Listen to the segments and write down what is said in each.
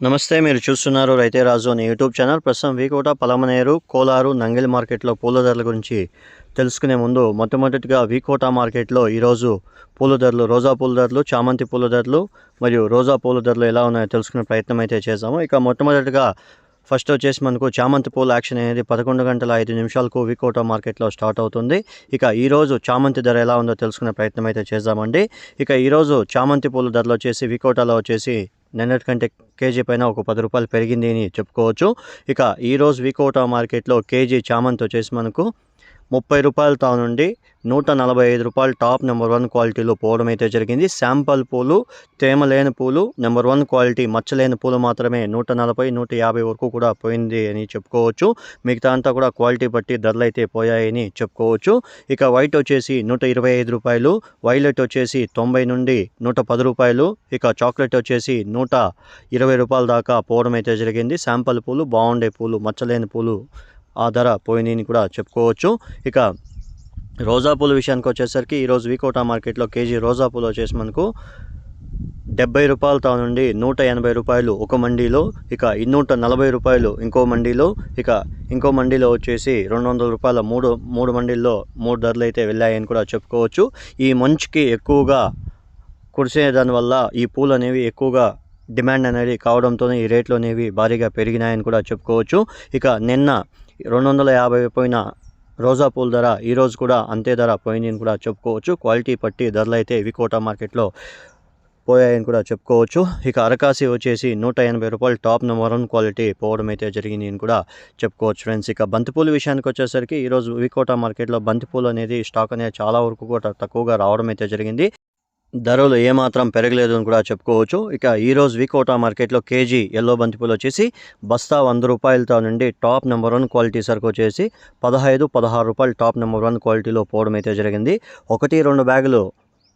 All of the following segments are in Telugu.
నమస్తే మీరు చూస్తున్నారు రైతే రాజు అని యూట్యూబ్ ఛానల్. ప్రస్తుతం వీకోట పలమనేరు కోలారు నంగిలి మార్కెట్లో పూల ధరల గురించి తెలుసుకునే ముందు మొట్టమొదటిగా వీకోట మార్కెట్లో ఈరోజు పూల ధరలు రోజా పూల ధరలు చామంతి పూల ధరలు మరియు రోజా పూల ధరలు ఎలా ఉన్నాయో తెలుసుకునే ప్రయత్నం అయితే చేసాము ఇక మొట్టమొదటిగా ఫస్ట్ వచ్చేసి మనకు చామంతి పూల యాక్షన్ అనేది పదకొండు గంటల ఐదు నిమిషాలకు వికోట మార్కెట్లో స్టార్ట్ అవుతుంది. ఇక ఈరోజు చామంతి ధర ఎలా ఉందో తెలుసుకునే ప్రయత్నం అయితే చేద్దామండి. ఇక ఈరోజు చామంతి పూల ధరలు వచ్చేసి వికోటాలో వచ్చేసి నిన్నటి కంటే కేజీ పైన ఒక పది రూపాయలు పెరిగింది అని చెప్పుకోవచ్చు. ఇక ఈరోజు వికోటా మార్కెట్లో కేజీ చామంతి వచ్చేసి మనకు ముప్పై రూపాయలతో నుండి నూట నలభై ఐదు రూపాయలు టాప్ నెంబర్ వన్ క్వాలిటీలో పోవడం అయితే జరిగింది. శాంపల్ పూలు తేమ లేని పూలు నెంబర్ వన్ క్వాలిటీ మచ్చలేని పూలు మాత్రమే నూట నలభై నూట యాభై వరకు కూడా పోయింది అని చెప్పుకోవచ్చు. మిగతా అంతా కూడా క్వాలిటీ బట్టి ధరలు అయితే పోయాయని చెప్పుకోవచ్చు. ఇక వైట్ వచ్చేసి నూట ఇరవై ఐదు రూపాయలు వైలెట్ వచ్చేసి తొంభై నుండి నూట పది రూపాయలు ఇక చాక్లెట్ వచ్చేసి నూట ఇరవై రూపాయల దాకా పోవడం అయితే జరిగింది. శాంపల్ పూలు బాగుండే పూలు మచ్చలేని పూలు ఆ ధర పోయినాయని కూడా చెప్పుకోవచ్చు. ఇక రోజా పూల విషయానికి వచ్చేసరికి ఈరోజు వికోటా మార్కెట్లో కేజీ రోజా పూలు వచ్చేసి మనకు డెబ్బై రూపాయలతో నుండి నూట ఎనభై రూపాయలు ఒక మండీలో ఇక నూట నలభై రూపాయలు ఇంకో మండీలో ఇక ఇంకో మండీలో వచ్చేసి రెండు వందల రూపాయల మూడు మూడు మండీల్లో మూడు ధరలు అయితే వెళ్ళాయని కూడా చెప్పుకోవచ్చు. ఈ మంచుకి ఎక్కువగా కురిసే దానివల్ల ఈ పూలు అనేవి ఎక్కువగా డిమాండ్ అనేది కావడంతో ఈ రేట్లు అనేవి భారీగా పెరిగినాయని కూడా చెప్పుకోవచ్చు. ఇక నిన్న రెండు వందల యాభై పోయిన రోజా పూల ధర ఈరోజు కూడా అంతే ధర పోయింది అని కూడా చెప్పుకోవచ్చు. క్వాలిటీ పట్టి ధరలు అయితే వికోట మార్కెట్లో పోయాయని కూడా చెప్పుకోవచ్చు. ఇక అరకాసి వచ్చేసి నూట ఎనభై రూపాయలు టాప్ నెంబర్ వన్ క్వాలిటీ పోవడం అయితే జరిగింది అని కూడా చెప్పుకోవచ్చు ఫ్రెండ్స్. ఇక బంతిపూల విషయానికి వచ్చేసరికి ఈరోజు వికోట మార్కెట్లో బంతిపూలు అనేది స్టాక్ అనేది చాలా వరకు కూడా తక్కువగా రావడం అయితే జరిగింది. ధరలు ఏమాత్రం పెరగలేదు అని కూడా చెప్పుకోవచ్చు. ఇక ఈరోజు వికోటా మార్కెట్లో కేజీ ఎల్లో బంతిపూలు వచ్చేసి బస్తా వంద రూపాయలతో నుండి టాప్ నెంబర్ వన్ క్వాలిటీ సరుకు వచ్చేసి పదహైదు పదహారు రూపాయలు టాప్ నెంబర్ వన్ క్వాలిటీలో పోవడం అయితే జరిగింది. ఒకటి రెండు బ్యాగులు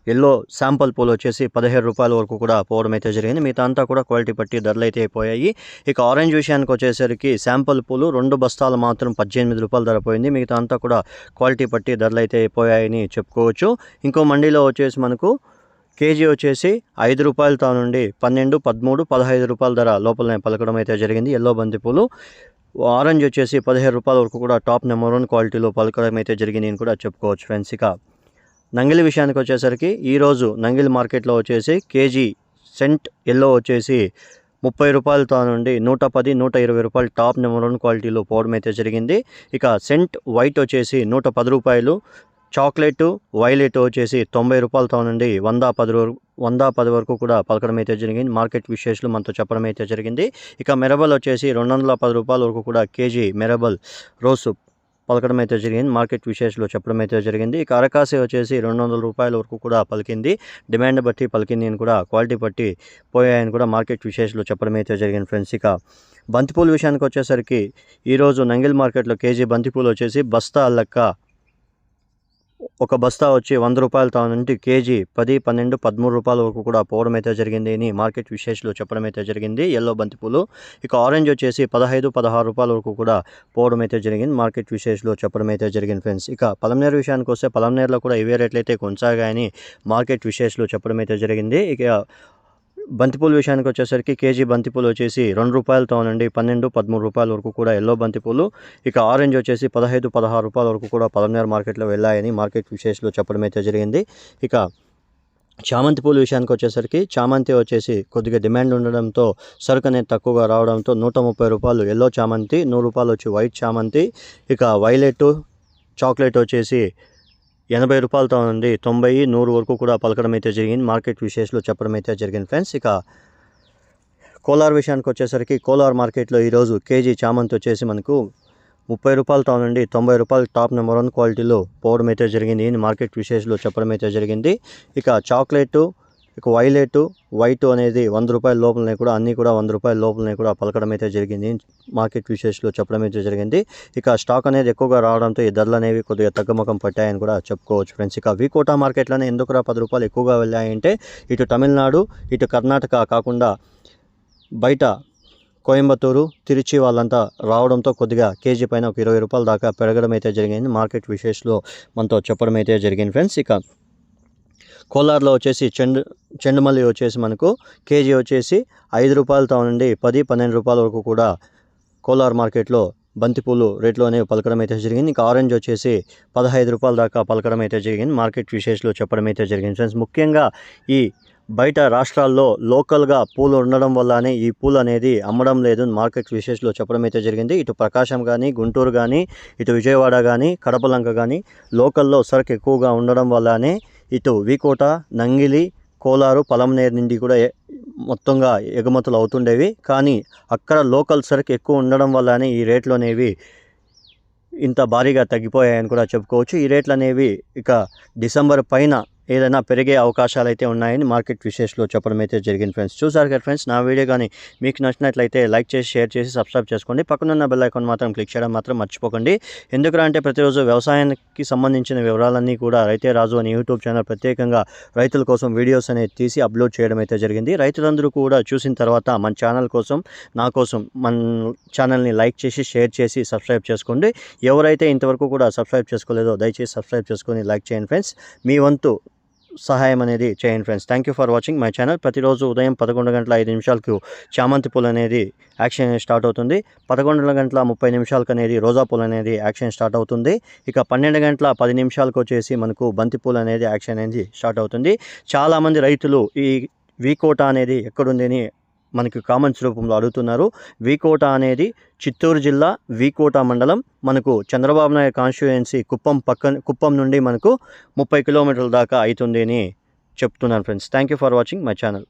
ఎల్లో శాంపుల్ పూలు వచ్చేసి పదిహేడు రూపాయల వరకు కూడా పోవడం అయితే జరిగింది. మిగతా అంతా కూడా క్వాలిటీ పట్టి ధరలు అయితే అయిపోయాయి ఇక ఆరెంజ్ విషయానికి వచ్చేసరికి శాంపుల్ పూలు రెండు బస్తాలు మాత్రం పద్దెనిమిది రూపాయల ధర పోయింది. మిగతా అంతా కూడా క్వాలిటీ పట్టి ధరలు అయితే అయిపోయాయని చెప్పుకోవచ్చు. ఇంకో మండీలో వచ్చేసి మనకు కేజీ వచ్చేసి ఐదు రూపాయలతో నుండి పన్నెండు పదమూడు పదహైదు రూపాయల ధర లోపలనే పలకడం అయితే జరిగింది. ఎల్లో బంతిపూలు ఆరెంజ్ వచ్చేసి పదిహేను రూపాయల వరకు కూడా టాప్ నెంబర్ వన్ క్వాలిటీలో పలకడం అయితే జరిగింది అని కూడా చెప్పుకోవచ్చు ఫ్రెండ్స్. ఇక నంగిలి విషయానికి వచ్చేసరికి ఈరోజు నంగిలి మార్కెట్లో వచ్చేసి కేజీ సెంట్ ఎల్లో వచ్చేసి ముప్పై రూపాయలతో నుండి నూట పది నూట ఇరవై రూపాయలు టాప్ నెంబర్ వన్ క్వాలిటీలో పోవడం అయితే జరిగింది. ఇక సెంట్ వైట్ వచ్చేసి నూట పది రూపాయలు చాక్లెట్ వైలెట్ వచ్చేసి తొంభై రూపాయలతో నుండి వంద పది వంద పది వరకు కూడా పలకడం అయితే జరిగింది. మార్కెట్ విశేషాలు మనతో చెప్పడం అయితే జరిగింది. ఇక మెరబల్ వచ్చేసి రెండు వందల పది రూపాయల వరకు కూడా కేజీ మెరబల్ రోసు పలకడం అయితే జరిగింది. మార్కెట్ విశేషాలు చెప్పడం అయితే జరిగింది. ఇక అరకాసి వచ్చేసి రెండు వందల రూపాయల వరకు కూడా పలికింది. డిమాండ్ బట్టి పలికింది అని కూడా క్వాలిటీ బట్టి పోయాయని కూడా మార్కెట్ విశేషాలు చెప్పడం అయితే జరిగింది ఫ్రెండ్స్. ఇక బంతిపూల విషయానికి వచ్చేసరికి ఈరోజు నంగిల్ మార్కెట్లో కేజీ బంతిపూలు వచ్చేసి బస్తా లెక్క ఒక బస్తా వచ్చి వంద రూపాయలతో నుండి కేజీ పది పన్నెండు పదమూడు రూపాయల వరకు కూడా పోవడం అయితే జరిగింది. అని మార్కెట్ విశేషాలు చెప్పడం అయితే జరిగింది. ఎల్లో బంతిపూలు ఇక ఆరెంజ్ వచ్చేసి పదహైదు పదహారు రూపాయల వరకు కూడా పోవడం అయితే జరిగింది. మార్కెట్ విశేషాలు చెప్పడం అయితే జరిగింది ఫ్రెండ్స్. ఇక పలంనేరు విషయానికి వస్తే పలంనేరులో కూడా ఇవే రేట్లు అయితే కొనసాగాయని మార్కెట్ విశేషాలు చెప్పడం అయితే జరిగింది. ఇక బంతిపూల విషయానికి వచ్చేసరికి కేజీ బంతిపూలు వచ్చేసి రెండు రూపాయలతో నుండి పన్నెండు పదమూడు రూపాయల వరకు కూడా ఎల్లో బంతిపూలు ఇక ఆరెంజ్ వచ్చేసి పదహైదు పదహారు రూపాయల వరకు కూడా పలమనేరు మార్కెట్లో వెళ్ళాయని మార్కెట్ విశేషాలు చెప్పడం అయితే జరిగింది. ఇక చామంతి పూల విషయానికి వచ్చేసరికి చామంతి వచ్చేసి కొద్దిగా డిమాండ్ ఉండడంతో సరుకు అనేది తక్కువగా రావడంతో నూట ముప్పై రూపాయలు ఎల్లో చామంతి నూరు రూపాయలు వచ్చి వైట్ చామంతి. ఇక వైలెట్ చాక్లెట్ వచ్చేసి ఎనభై రూపాయలతో నుండి తొంభై నూరు వరకు కూడా పలకడం అయితే జరిగింది. మార్కెట్ విశేషాలు చెప్పడం అయితే జరిగింది ఫ్రెండ్స్. ఇక కోలార్ విషయానికి వచ్చేసరికి కోలార్ మార్కెట్లో ఈరోజు కేజీ చామంతి వచ్చేసి మనకు ముప్పై రూపాయలతో నుండి తొంభై రూపాయలు టాప్ నెంబర్ వన్ క్వాలిటీలో పోవడం అయితే జరిగింది. ఈ మార్కెట్ విశేషాలు చెప్పడం అయితే జరిగింది. ఇక చాక్లెట్ ఇక వైలెట్ వైట్ అనేది వంద రూపాయల లోపలనే కూడా అన్నీ కూడా వంద రూపాయల లోపలనే కూడా పలకడం అయితే జరిగింది. మార్కెట్ విశేషాలు చెప్పడం అయితే జరిగింది. ఇక స్టాక్ అనేది ఎక్కువగా రావడంతో ఈ ధరలు అనేవి కొద్దిగా తగ్గుముఖం పట్టాయని కూడా చెప్పుకోవచ్చు ఫ్రెండ్స్. ఇక వికోటా మార్కెట్లోనే ఎందుకురా పది రూపాయలు ఎక్కువగా వెళ్ళాయంటే ఇటు తమిళనాడు ఇటు కర్ణాటక కాకుండా బయట కోయంబత్తూరు తిరుచి వాళ్ళంతా రావడంతో కొద్దిగా కేజీ పైన ఒక ఇరవై రూపాయల దాకా పెరగడం అయితే జరిగింది. మార్కెట్ విశేషలో మనతో చెప్పడం అయితే జరిగింది ఫ్రెండ్స్. ఇక కోలార్లో వచ్చేసి చెండు చెండుమల్లి వచ్చేసి మనకు కేజీ వచ్చేసి ఐదు రూపాయలతో నుండి పది పన్నెండు రూపాయల వరకు కూడా కోలార్ మార్కెట్లో బంతిపూలు రేట్లు అనేవి పలకడం అయితే జరిగింది. ఇంకా ఆరెంజ్ వచ్చేసి పదహైదు రూపాయల దాకా పలకడం అయితే జరిగింది. మార్కెట్ విశేషాలు చెప్పడం అయితే జరిగింది. ఫ్రెండ్స్ ముఖ్యంగా ఈ బయట రాష్ట్రాల్లో లోకల్గా పూలు ఉండడం వల్లనే ఈ పూలు అనేది అమ్మడం లేదు. మార్కెట్ విశేషాలు చెప్పడం అయితే జరిగింది. ఇటు ప్రకాశం కానీ గుంటూరు కానీ ఇటు విజయవాడ కానీ కడపలంక కానీ లోకల్లో సరుకు ఎక్కువగా ఉండడం వల్లనే ఇటు వికోట నంగిలి కోలారు పలమనేరు నుండి కూడా మొత్తంగా ఎగుమతులు అవుతుండేవి. కానీ అక్కడ లోకల్ సరుకు ఎక్కువ ఉండడం వల్లనే ఈ రేట్లు అనేవి ఇంత భారీగా తగ్గిపోయాయని కూడా చెప్పుకోవచ్చు. ఈ రేట్లు అనేవి ఇక డిసెంబర్ పైన ఏదైనా పెరిగే అవకాశాలు అయితే ఉన్నాయని మార్కెట్ విశేషలో చెప్పడం అయితే జరిగింది ఫ్రెండ్స్. చూసారు కదా ఫ్రెండ్స్ నా వీడియో కానీ మీకు నచ్చినట్లయితే లైక్ చేసి షేర్ చేసి సబ్స్క్రైబ్ చేసుకోండి. పక్కనున్న బెల్ ఐకాన్ మాత్రం క్లిక్ చేయడం మాత్రం మర్చిపోకండి. ఎందుకంటే అంటే ప్రతిరోజు వ్యవసాయానికి సంబంధించిన వివరాలన్నీ కూడా రైతే రాజు అని యూట్యూబ్ ఛానల్ ప్రత్యేకంగా రైతుల కోసం వీడియోస్ అనేది తీసి అప్లోడ్ చేయడం అయితే జరిగింది. రైతులందరూ కూడా చూసిన తర్వాత మన ఛానల్ కోసం నా కోసం మన ఛానల్ని లైక్ చేసి షేర్ చేసి సబ్స్క్రైబ్ చేసుకోండి. ఎవరైతే ఇంతవరకు కూడా సబ్స్క్రైబ్ చేసుకోలేదో దయచేసి సబ్స్క్రైబ్ చేసుకొని లైక్ చేయండి ఫ్రెండ్స్. మీ వంతు సహాయం అనేది చేయండి friends thank you for watching my channel ప్రతిరోజు ఉదయం పదకొండు గంటల ఐదు నిమిషాలకు చామంతి పూలు అనేది యాక్షన్ అనేది స్టార్ట్ అవుతుంది. పదకొండు గంటల ముప్పై నిమిషాలకు అనేది రోజా పూలు అనేది యాక్షన్ స్టార్ట్ అవుతుంది. ఇక పన్నెండు గంటల పది నిమిషాలకు వచ్చేసి మనకు బంతి పూలు అనేది యాక్షన్ అనేది స్టార్ట్ అవుతుంది. చాలామంది రైతులు ఈ వీకోట అనేది ఎక్కడుంది మనకి కామెంట్స్ రూపంలో అడుగుతున్నారు. వీకోట అనేది చిత్తూరు జిల్లా వీకోట మండలం. మనకు చంద్రబాబు నాయుడు కాన్స్టిట్యుయెన్సీ కుప్పం పక్కన కుప్పం నుండి మనకు ముప్పై కిలోమీటర్ల దాకా అవుతుంది అని చెప్తున్నాను friends thank you for watching my channel